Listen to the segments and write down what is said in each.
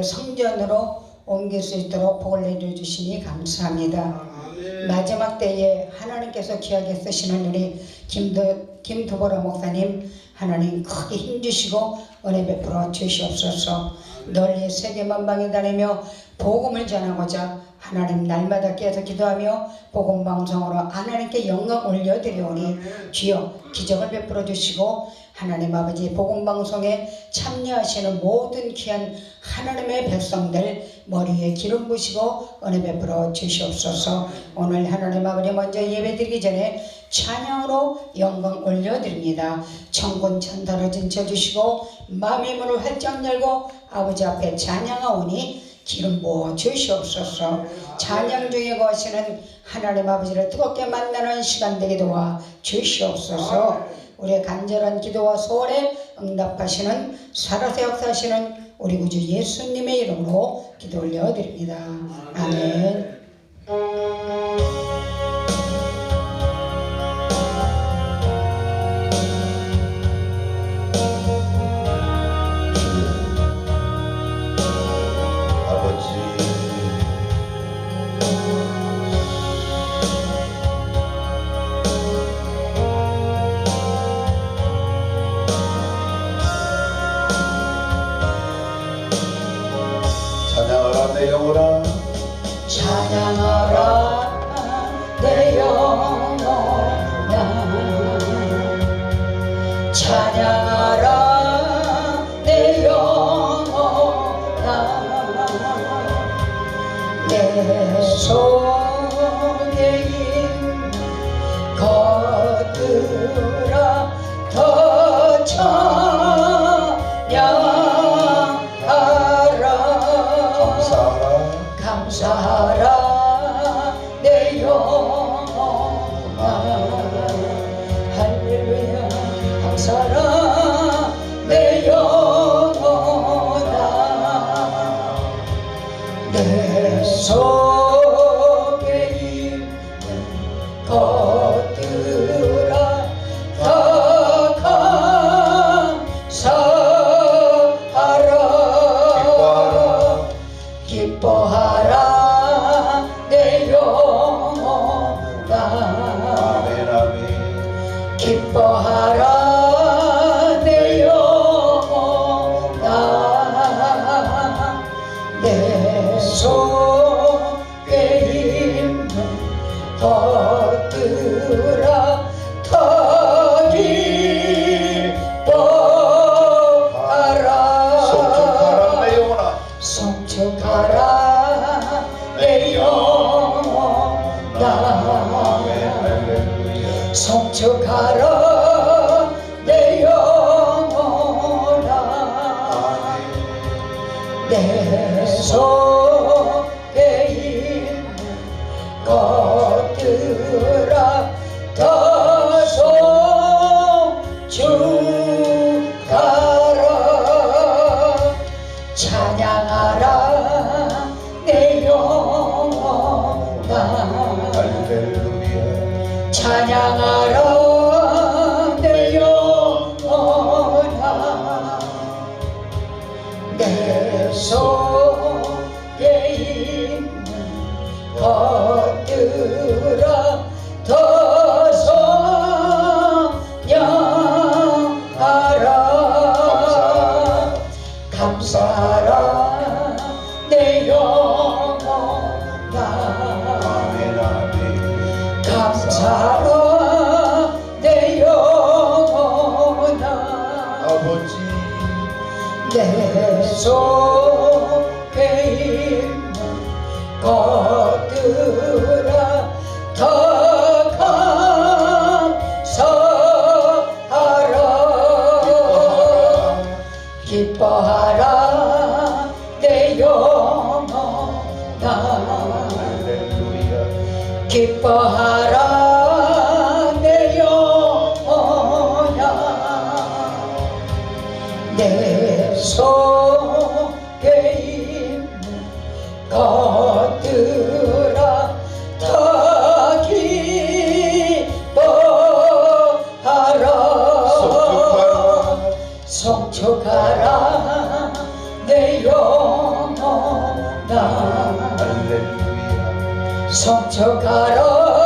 성전으로 옮길 수 있도록 복을 내려주시니 감사합니다. 마지막 때에 하나님께서 귀하게 쓰시는 우리 김도, 김두보라 목사님 하나님 크게 힘주시고 은혜 베풀어 주시옵소서. 널리 세계 만방에 다니며 복음을 전하고자 하나님 날마다 깨서 기도하며 복음 방송으로 하나님께 영광 올려드리오니 주여 기적을 베풀어 주시고 하나님 아버지 복음 방송에 참여하시는 모든 귀한 하나님의 백성들 머리에 기름 부시고 은혜 베풀어 주시옵소서. 오늘 하나님 아버지 먼저 예배드리기 전에 찬양으로 영광 올려드립니다. 천군 천사를 진쳐주시고 마음의 문을 활짝 열고 아버지 앞에 찬양하오니 기름 부어 주시옵소서 찬양 중에 거하시는 하나님 아버지를 뜨겁게 만나는 시간 되게 도와 주시옵소서 우리의 간절한 기도와 소원에 응답하시는 살아서 역사하시는 우리 구주 예수님의 이름으로 기도 올려드립니다. 아멘. 찬양하라 내 영혼아 내 속에 아버지 내 속에 있는 것들아 더 감사하라 기뻐하라 내 영혼아 기뻐하라 성적하라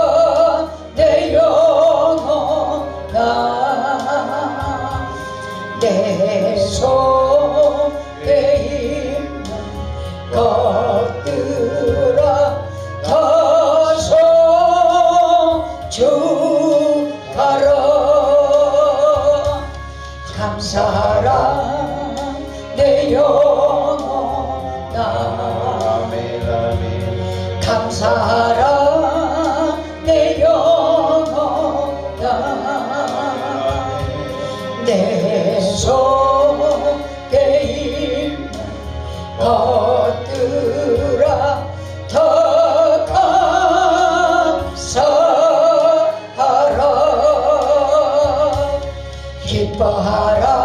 기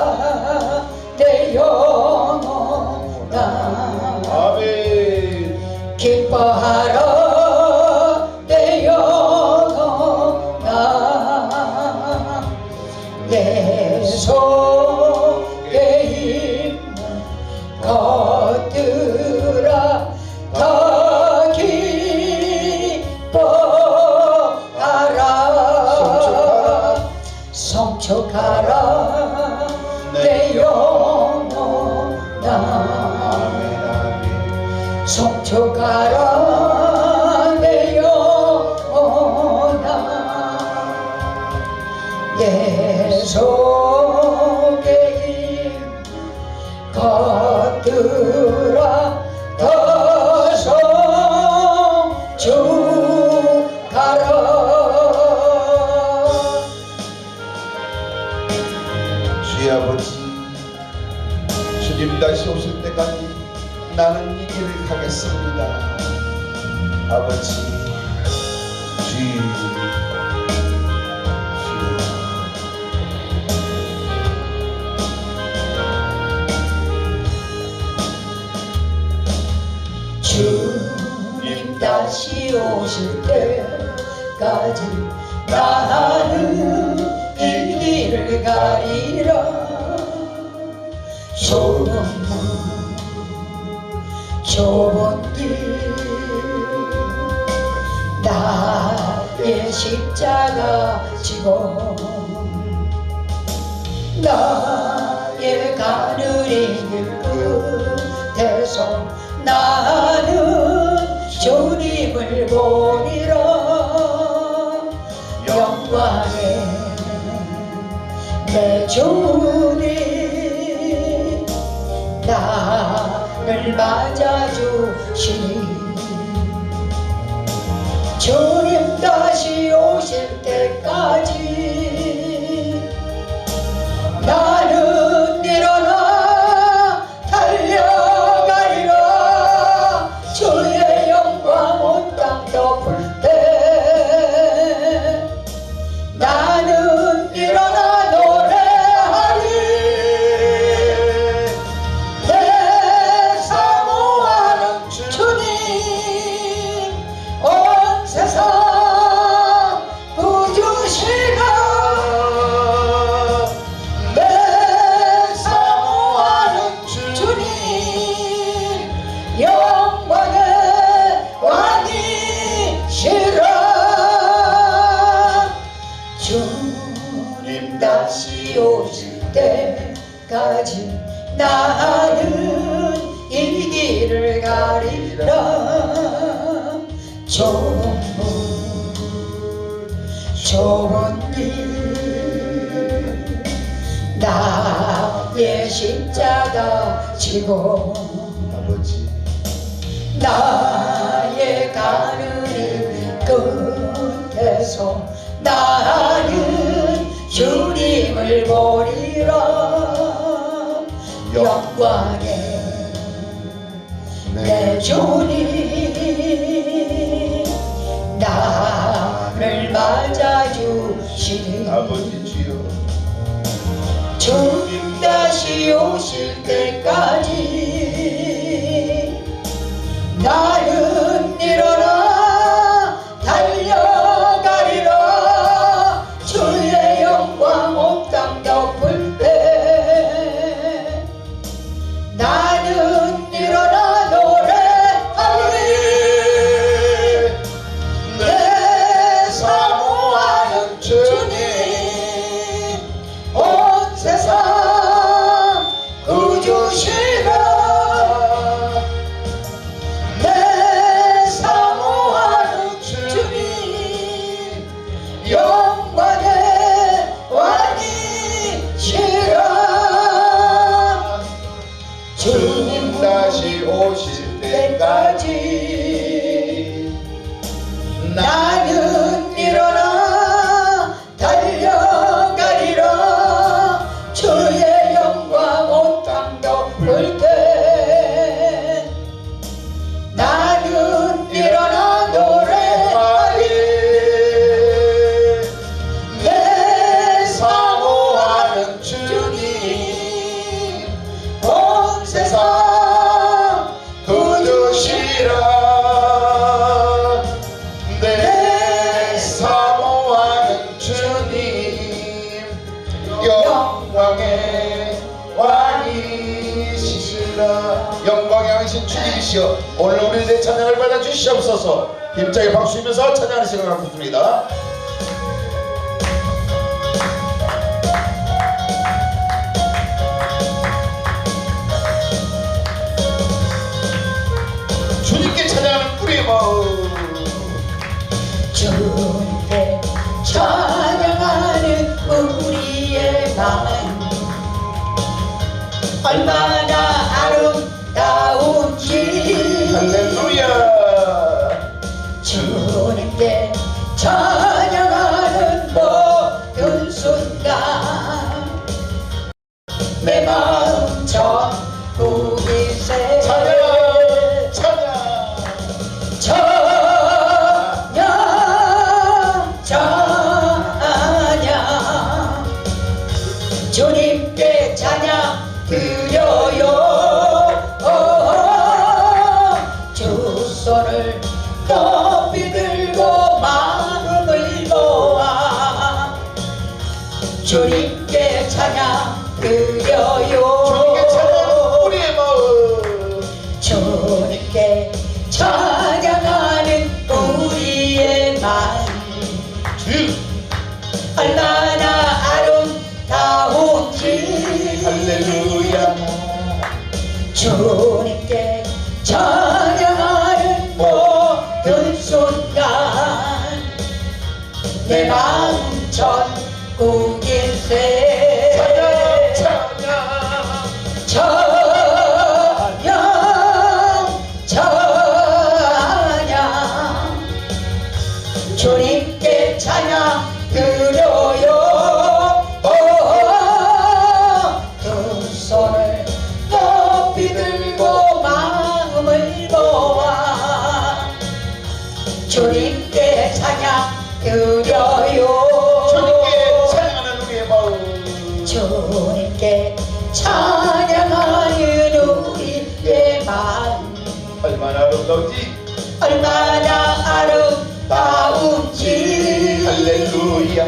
것들아 다소 주가라. 주의 아버지 주님 다시 오실 때까지 나는 이 길을 가겠습니다. 아버지 때까지 나는 이 길을 가리라. 좁은 문 좁은 길 나의 십자가 지고 나의 가늘이 길 끝에서 나는 주님을 보 내 주님 나를 맞아주시니. 주 아버지. 나의 가는 끝에서 나는 주님을 보리라. 영광의 내 주님 나를 맞아주시니. 아버지 주여. 주님 다시 오실 때까지 나는 일어 주시어 오늘 우리 내 찬양을 받아주시옵소서. 힘차게 박수치면서 찬양하는 시간을 갖겠습니다. 주님께 찬양하는 우리의 마음 주님께 찬양하는 우리의 마음. 얼마나 Hallelujah. 살다. 너지 얼마나 아름다운지. 할렐루야.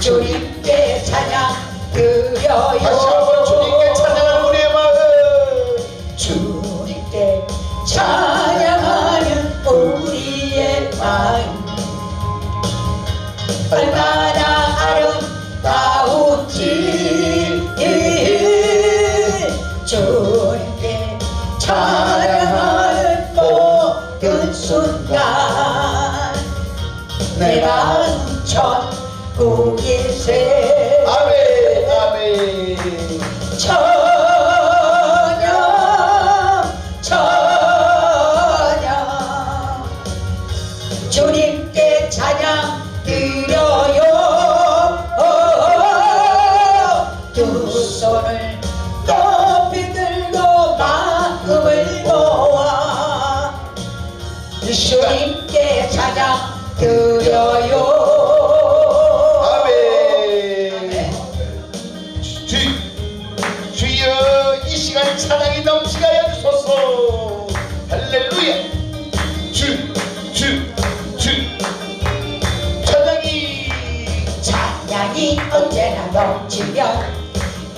주님께 찬양 드려요. 다시 한번 주님께 찬양하는 우리의 마음. 주님께 찬양하는 우리의 마음. 주님께 찬양 드려요. 아멘. 주, 주여 이 시간 찬양이 넘치게 하여 주소서. 할렐루야. 주 주 주. 찬양이. 찬양이 언제나 넘치면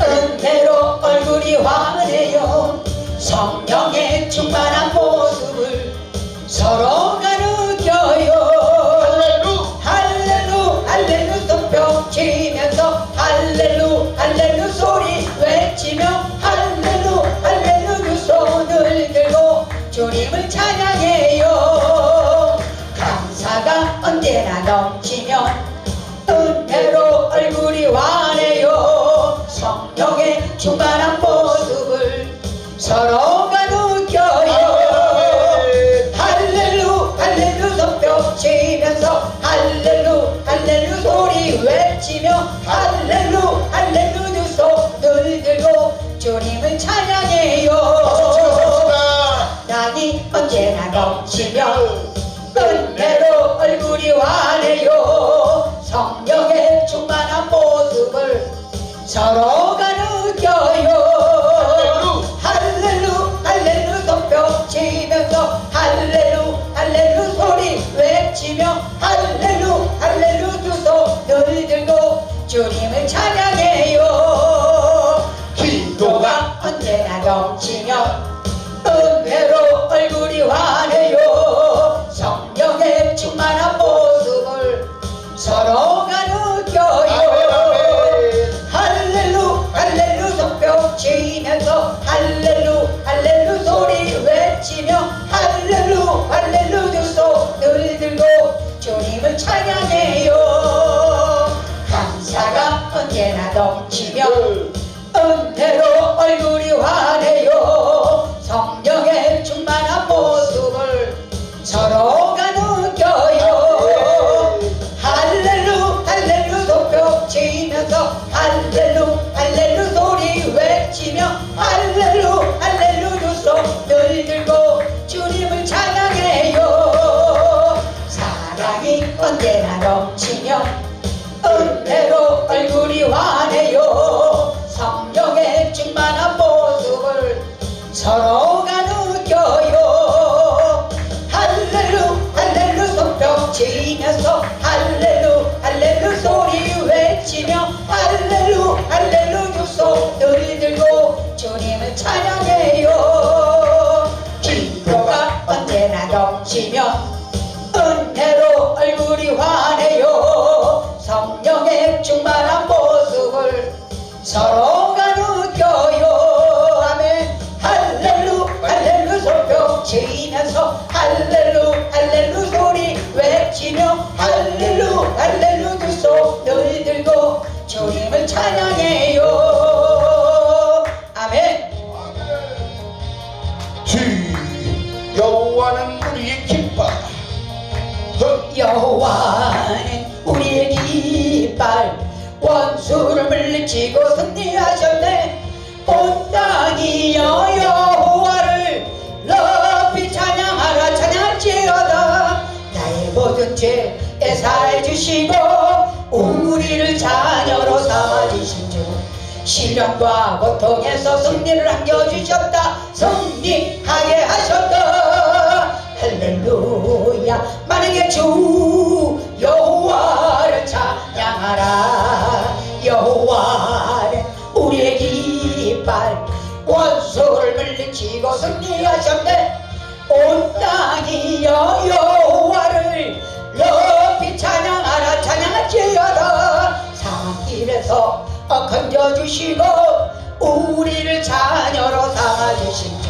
은혜로 얼굴이 환해요. 성령의 충만한 모습을 서로 넘치면 은혜로 얼굴이 환해요. 성령의 충만한 모습을 서로가 느껴요. 할렐루 할렐루 손뼉 치면서 할렐루 할렐루 소리 외치며 할렐루 할렐루 두 손을 들고 주님을 찬양해요. 박수 낙이 언제나 넘치며 은혜 환해요. 성령의 충만한 모습을 서로가 느껴요. 할렐루. 할렐루 손뼉 치면서 할렐루 할렐루 소리 외치며 할렐루 할렐루 두 손을 들고 주님을 찬양해요. 기도가 언제나 넘치며 주님을 찬양해요. 감사가 언제나 넘치며 은혜로 얼굴이 환해 얼 서로가 느껴요. 아멘. 할렐루 할렐루 손뼉 치면서 할렐루 할렐루 소리 외치며 시련과 고통에서 승리를 안겨주셨다. 승리하게 하셨다. 할렐루야. 만약에 주 여호와를 찬양하라. 여호와는 우리의 깃발 원수를 물리치고 승리하셨네. 온 땅이여 여호와를 높이 찬양하라. 찬양할지어다. 사길에서 건져주시고 우리를 자녀로 삼아주신 주.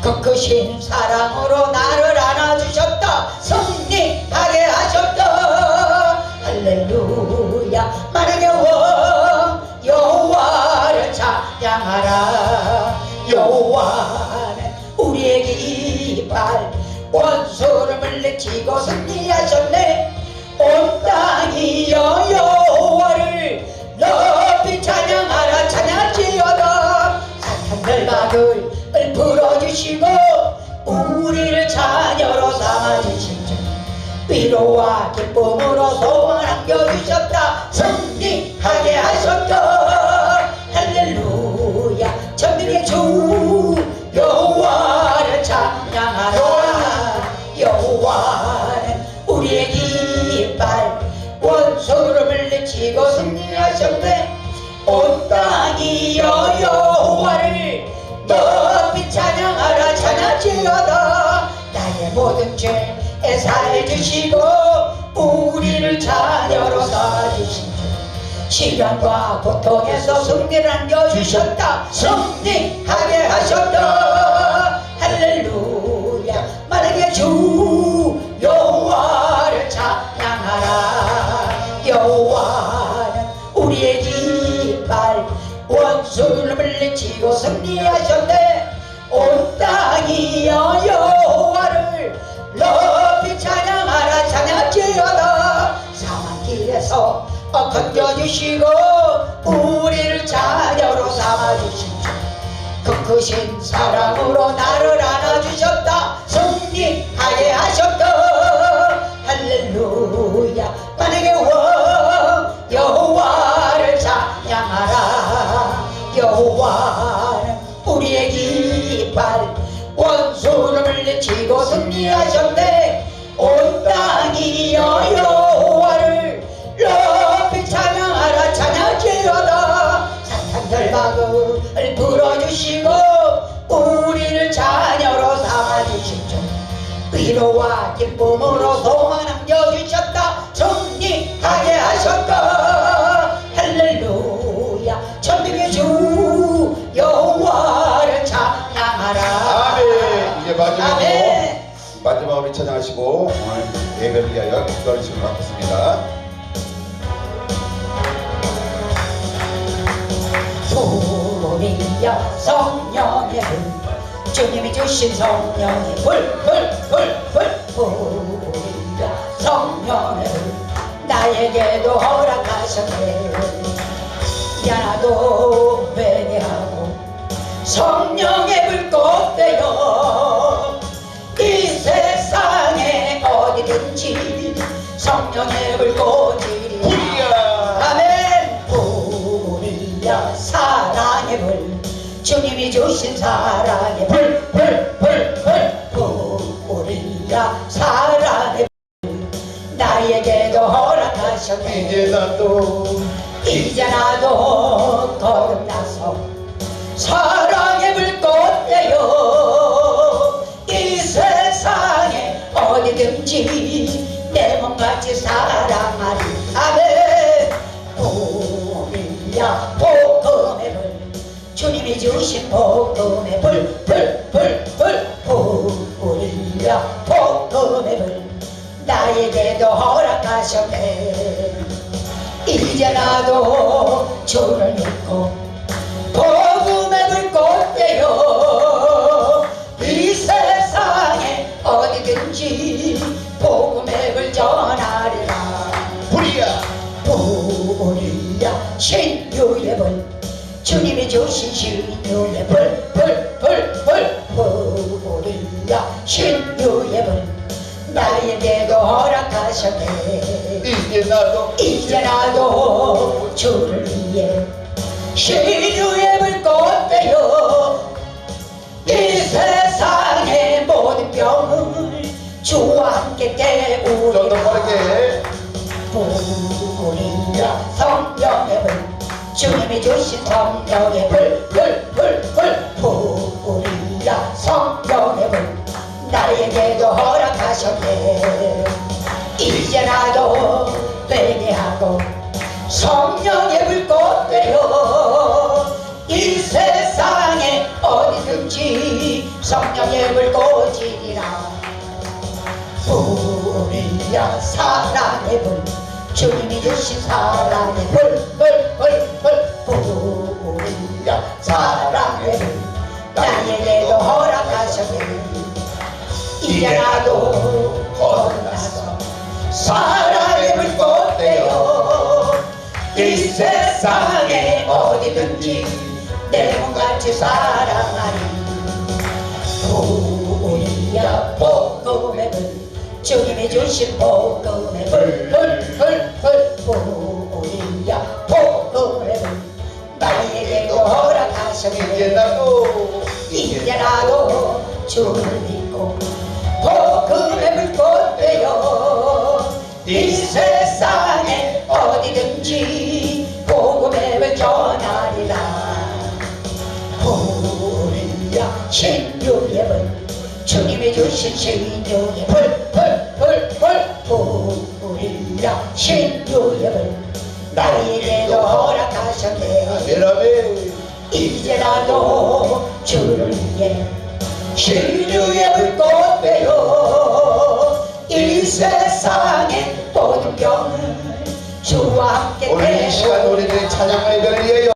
그 크신 사랑으로 나를 안아주셨다. 승리하게 하셨다. 할렐루야. 왕 여호와를 찬양하라. 여호와는 우리에게 이발 원수를 물리치고 승리하셨네. 온 땅이여 여호와를 높 막을 풀어주시고 우리를 자녀로 삼아주신 주 위로와 기쁨으로 소망 안겨주셨다. 승리하게 하셨다. 할렐루야. 천국의 주 찬양지어다 나의 모든 죄 애사해 주시고 우리를 자녀로 삼아주신 주 시련과 고통에서 승리를 안겨주셨다. 승리하게 하셨다. 할렐루야. 만약에 주 여호와를 찬양하라. 여호와는 우리의 깃발 원수를 물리치고 승리하셨네. 온 땅이여 여호와를 높이 찬양하라. 찬양지어다. 사망길에서 건져주시고 우리를 자녀로 삼아주신 주 크신 사랑으로 나를 안아주셨다. 승리하게 하셨다 기쁨으로 소망 남겨주셨다 승리하게 하셨다 할렐루야 천국의 주 여호와를 찬양하라 아멘. 이제 마지막으로 아멘. 마지막으로 찬양하시고 오늘 예배를 위하여 기도하는 시간을 갖겠습니다. 불이야 성령의 불 주님이 주신 성령의 불 불 불불 성령의 불 나에게도 허락하셨네. 야나도 회개하고 성령의 불꽃 되어 이 세상에 어디든지 성령의 우리야. 아멘. 우리야 사랑의 불. 주님이 주신 사랑의 불불불불 이제 나도 이제 나도 거듭나서 사랑의 불꽃 되어 이 세상에 어디든지 내 몸같이 사랑하리. 아멘. 우리야 복음의 불 주님이 주신 복음의 불불불불 우리야 복음의 불 나에게도 허락하셨네 이제 나도 주를 믿고 복음의 불꽃 되어 이 세상에 어디든지 복음의 불 전하리라. 우리야. 우리야. 신유의 불. 주님이 주신 신유의 불불불불. 우리야. 신유의 불. 나에게도 허락하셨네 이제 나도 이제 나도 주를 위해 신유의 불꽃 되어 이 세상의 모든 병을 주와 함께 깨우리라. 빠르게. 우리야 성령의 불 주님이 주신 성령의 불불불불. 우리야 성령의 불 나에게도 허락하셨네. 이제 나도 성령의 불꽃 되어 이 세상에 어디든지 성령의 불꽃이니라. 우리야 사랑의 불 주님이 주신 사랑의 불불불불. 우리야 사랑의 불 나에게도 허락하셨네 이제 나도 거듭나서 세상에 어디든지 내 몸같이 사랑하리 우리야 복음의 불 주님이 주신 복음의 불불불불 우리야 복음의 불. 나에게도 허락하셨네 이제 나도 이제 나도 주를 신 신유의 불불불불 우리야 신유의 불. 나에게도 허락하셨네. 아멘 이제 나도 주를 위해 신유의 불꽃 되어 이 세상의 모든 병을 주와 함께 오늘 이 시간 우리들의 찬양을 위하여